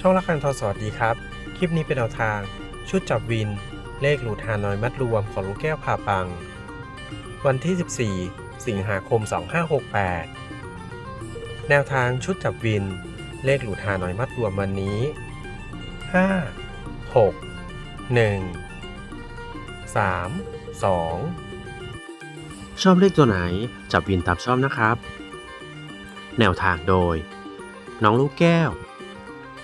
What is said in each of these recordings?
ช่องละคันทอสวัสดีครับ คลิปนี้เป็นแนวทาง ชุดจับวิน เลขหลุดฮานอยมัดรวมของลูกแก้วผ่าปัง วันที่ 14 สิงหาคม 2568 แนวทางชุดจับวิน เลขหลุดฮานอยมัดรวมวันนี้ 5 6 1 3 2 ชอบเลขตัวไหน จับวินตามชอบนะครับ แนวทางโดย น้องลูกแก้ว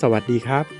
สวัสดีครับ